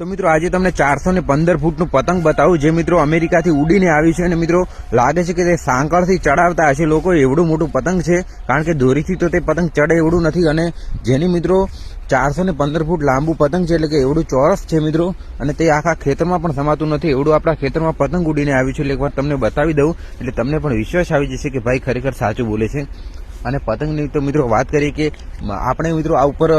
તો મિત્રો આજે તમને ચારસો ને પંદર ફૂટનું પતંગ બતાવું, જે મિત્રો અમેરિકાથી ઉડીને આવ્યું છે અને મિત્રો લાગે છે કે તે સાંકળથી ચડાવતા હશે. લોકો એવડું મોટું પતંગ છે, કારણ કે દોરીથી તો તે પતંગ ચડે એવડું નથી અને જેની મિત્રો ચારસો ને પંદર ફૂટ લાંબુ પતંગ છે, એટલે કે એવડું ચોરસ છે મિત્રો અને તે આખા ખેતરમાં પણ સમાતું નથી. એવડું આપણા ખેતરમાં પતંગ ઉડીને આવ્યું છે, એટલે એકવાર તમને બતાવી દઉં, એટલે તમને પણ વિશ્વાસ આવી જશે કે ભાઈ ખરેખર સાચું બોલે છે. અને પતંગની તો મિત્રો વાત કરીએ કે, આપણે મિત્રો આ ઉપર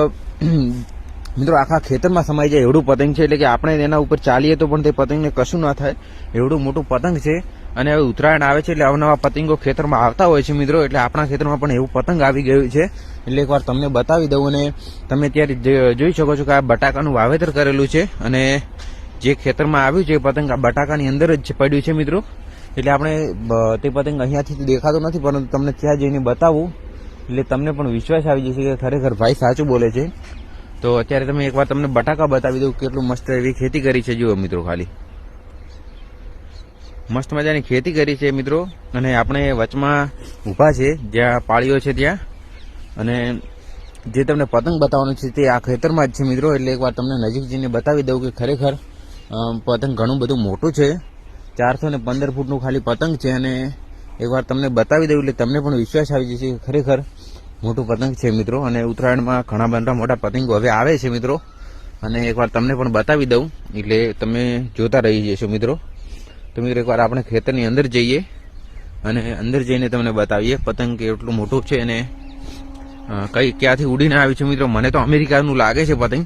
મિત્રો, આખા ખેતરમાં સમાઈ જાય એવડું પતંગ છે, એટલે કે આપણે એના ઉપર ચાલીએ તો પણ તે પતંગને કશું ના થાય. એવડું મોટું પતંગ છે અને હવે ઉત્તરાયણ આવે છે, એટલે અવનવા પતંગો ખેતરમાં આવતા હોય છે મિત્રો, એટલે આપણા ખેતરમાં પણ એવું પતંગ આવી ગયું છે. એટલે એકવાર તમને બતાવી દઉં અને તમે ત્યારે જોઈ શકો છો કે આ બટાકાનું વાવેતર કરેલું છે અને જે ખેતરમાં આવ્યું છે એ પતંગ આ બટાકાની અંદર જ પડ્યું છે મિત્રો. એટલે આપણે તે પતંગ અહીંયાથી દેખાતો નથી, પરંતુ તમને ત્યાં જઈને બતાવું. એટલે તમને પણ વિશ્વાસ આવી જશે કે ખરેખર ભાઈ સાચું બોલે છે. તો અત્યારે તમે એકવાર તમને બટાકા બતાવી દઉં કેટલું મસ્ત એવી ખેતી કરી છે, જુઓ મિત્રો ખાલી. મસ્ત મજાની ખેતી કરી છે મિત્રો, અને આપણે વચમાં ઊભા છે, જ્યાં પાળીઓ છે ત્યાં. અને જે તમને પતંગ બતાવવાનું છે તે આ ખેતરમાં જ છે મિત્રો, એટલે એકવાર તમને નજીક જઈને બતાવી દઉં કે ખરેખર પતંગ ઘણું બધું મોટું છે. ચારસો ને પંદર ફૂટનું ખાલી પતંગ છે, અને એકવાર તમને બતાવી દઉં એટલે તમને પણ વિશ્વાસ આવી જશે ખરેખર મોટું પતંગ છે મિત્રો, અને ઉત્તરાયણમાં ઘણા બધા મોટા પતંગો હવે આવે છે મિત્રો. અને એકવાર તમને પણ બતાવી દઉં, એટલે તમે જોતા રહી જશો મિત્રો. તો મિત્રો એકવાર આપણે ખેતરની અંદર જઈએ, અને અંદર જઈને તમને બતાવીએ પતંગ કેટલું મોટું છે અને કઈ ક્યાંથી ઉડીને આવ્યું છે મિત્રો. મને તો અમેરિકાનું લાગે છે પતંગ.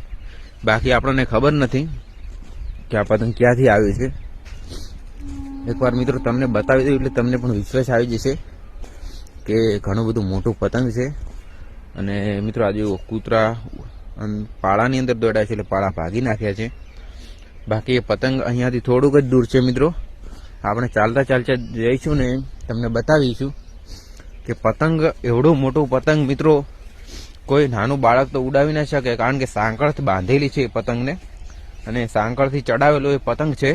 બાકી આપણને ખબર નથી કે આ પતંગ ક્યાંથી આવ્યું છે. એકવાર મિત્રો તમને બતાવી દઉં, એટલે તમને પણ વિશ્વાસ આવી જશે. કે ઘણું બધું મોટું પતંગ છે. અને મિત્રો આજે કૂતરા પાળાની અંદર દોડાય છે એટલે પાળા ભાગી નાખ્યા છે. બાકી એ પતંગ અહીંયાથી થોડુંક જ દૂર છે મિત્રો. આપણે ચાલતા ચાલતા જઈશું ને તમને બતાવીશું કે પતંગ એવડું મોટું પતંગ મિત્રો, કોઈ નાનું બાળક તો ઉડાવી ના શકે કારણ કે સાંકળથી બાંધેલી છે એ પતંગને. અને સાંકળથી ચડાવેલો એ પતંગ છે.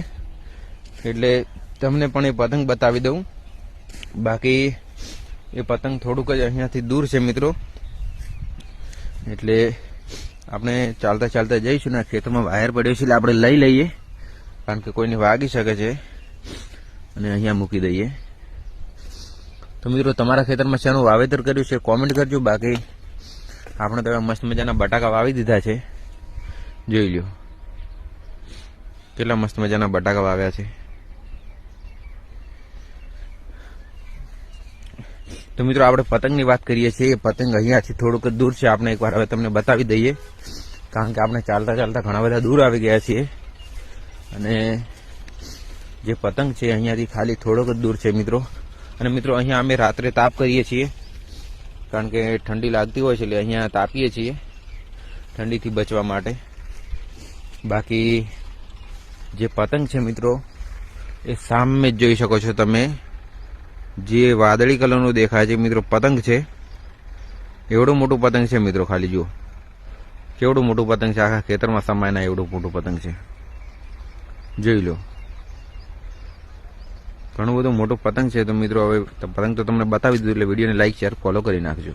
એટલે તમને પણ એ પતંગ બતાવી દઉં. બાકી એ પતંગ થોડુંક જ અહીંયાથી દૂર છે મિત્રો. એટલે આપણે ચાલતા ચાલતા જઈશું ને ખેતરમાં વાયર પડ્યો છે એટલે આપણે લઈ લઈએ. કારણ કે કોઈને વાગી શકે છે. અને અહીંયા મૂકી દઈએ. તો મિત્રો, તમારા ખેતરમાં શાનું વાવેતર કર્યું છે કોમેન્ટ કરજો. બાકી આપણે તો મસ્ત મજાના બટાકા વાવી દીધા છે. જોઈ લ્યો. કેટલા મસ્ત મજાના બટાકા વાવ્યા છે. તો મિત્રો, આપણે પતંગની વાત કરીએ છીએ. એ પતંગ અહીંયાથી થોડુંક દૂર છે. આપણે એકવાર હવે તમને બતાવી દઈએ. કારણ કે આપણે ચાલતા ચાલતા ઘણા બધા દૂર આવી ગયા છીએ. અને જે પતંગ છે, અહીંયાથી ખાલી થોડોક જ દૂર છે મિત્રો. અને મિત્રો, અહીંયા અમે રાત્રે તાપ કરીએ છીએ. કારણ કે ઠંડી લાગતી હોય છે એટલે અહીંયા તાપીએ છીએ ઠંડીથી બચવા માટે. બાકી જે પતંગ છે મિત્રો, એ સામે જ જોઈ શકો છો તમે. જે વાદળી કલરનું દેખાય છે, મિત્રો, પતંગ છે. એવડું મોટું પતંગ છે, મિત્રો, ખાલી જુઓ. કેવડું મોટું પતંગ છે, આખા ખેતરમાં સમાયના એવડું મોટું પતંગ છે. જોઈ લો. ઘણું બધું મોટું પતંગ છે, તો મિત્રો, હવે પતંગ તો તમને બતાવી દીધું, એટલે વિડીયોને લાઈક શેર ફોલો કરી નાખજો.